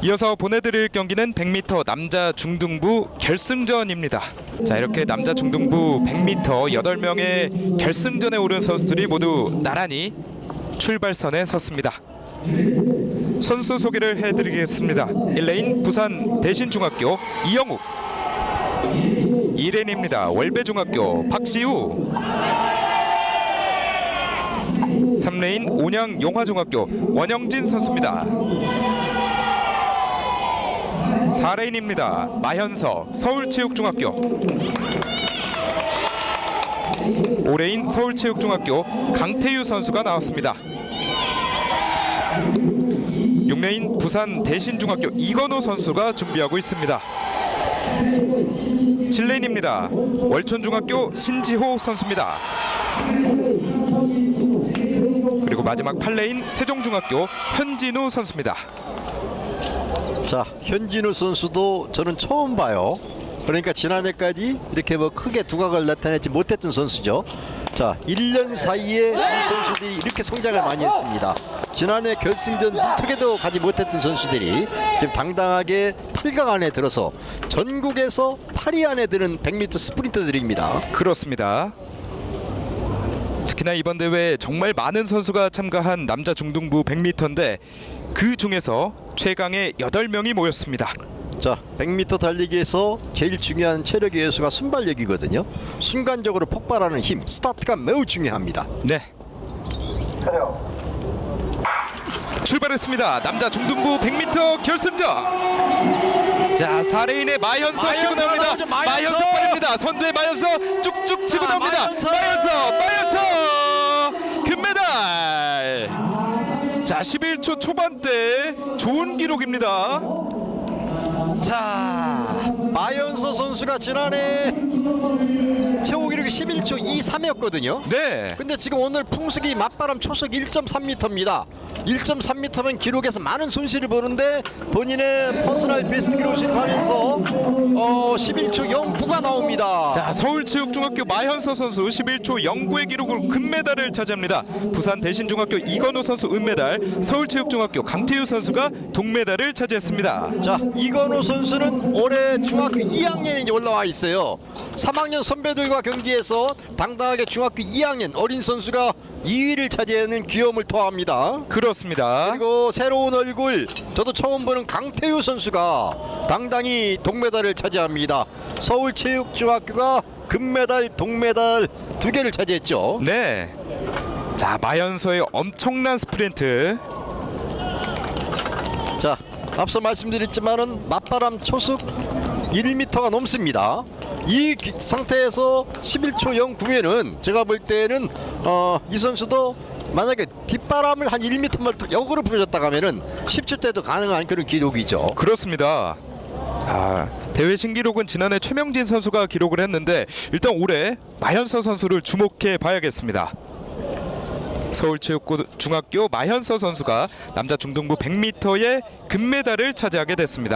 이어서 보내드릴 경기는 100m 남자 중등부 결승전입니다. 자 이렇게 남자 중등부 100m 8명의 결승전에 오른 선수들이 모두 나란히 출발선에 섰습니다. 선수 소개를 해드리겠습니다. 1레인 부산 대신중학교 이영욱 2레인입니다. 월배중학교 박시우 3레인 온양 용화중학교 원영진 선수입니다. 4레인입니다. 마현서 서울체육중학교 5레인 서울체육중학교 강태유 선수가 나왔습니다. 6레인 부산 대신중학교 이건호 선수가 준비하고 있습니다. 7레인입니다. 월천중학교 신지호 선수입니다. 그리고 마지막 8레인 세종중학교 현진우 선수입니다. 자 현진우 선수도 저는 처음 봐요. 그러니까 지난해까지 이렇게 뭐 크게 두각을 나타내지 못했던 선수죠. 자 1년 사이에 이 선수들이 이렇게 성장을 많이 했습니다. 지난해 결승전 특에도 가지 못했던 선수들이 지금 당당하게 8강 안에 들어서 전국에서 8위 안에 드는 100m 스프린터들입니다. 그렇습니다. 특히나 이번 대회 정말 많은 선수가 참가한 남자 중등부 100m인데 그 중에서 최강의 8명이 모였습니다. 자, 100m 달리기에서 제일 중요한 체력의 요소가 순발력이거든요. 순간적으로 폭발하는 힘, 스타트가 매우 중요합니다. 네. 출발했습니다. 남자 중등부 100m 결승전. 자, 4레인의 마현서 마현서 치고 나옵니다. 나오죠, 마현서! 마현서 빠릅니다. 선두의 마현서 쭉쭉 치고 자, 나옵니다. 마현서, 마현서 자, 11초 초반대 좋은 기록입니다. 자, 마연서 선수가 지난해 최고 기록이 11초 23이었거든요. 네. 근데 지금 오늘 풍속이 맞바람 초속 1.3m입니다. 1.3m면 기록에서 많은 손실을 보는데 본인의 퍼스널 베스트 기록을 수립하면서 어, 11초 09가 나옵니다. 자 서울체육중학교 마현서 선수 11초 09의 기록으로 금메달을 차지합니다. 부산 대신중학교 이건우 선수 은메달, 서울체육중학교 강태유 선수가 동메달을 차지했습니다. 자 이건호 선수는 올해 중학교 2학년에 이제 올라와 있어요. 3학년 선배들과 경기에서 당당하게 중학교 2학년 어린 선수가 2위를 차지하는 귀여움을 토합니다. 그 렇습니다. 그리고 새로운 얼굴 저도 처음 보는 강태유 선수가 당당히 동메달을 차지합니다. 서울체육중학교가 금메달, 동메달 두 개를 차지했죠. 네. 자 마현서의 엄청난 스프린트. 자, 앞서 말씀드렸지만은 맞바람 초속 1m가 넘습니다. 이 기- 상태에서 11초 09면은 제가 볼 때는 어, 이 선수도 만약에 뒷바람을 한 1m만 더 역으로 부러졌다 가면은 10초 때도 가능한 그런 기록이죠. 그렇습니다. 자 대회 신기록은 지난해 최명진 선수가 기록을 했는데 일단 올해 마현서 선수를 주목해 봐야겠습니다. 서울체육중학교 마현서 선수가 남자 중등부 100m의 금메달을 차지하게 됐습니다.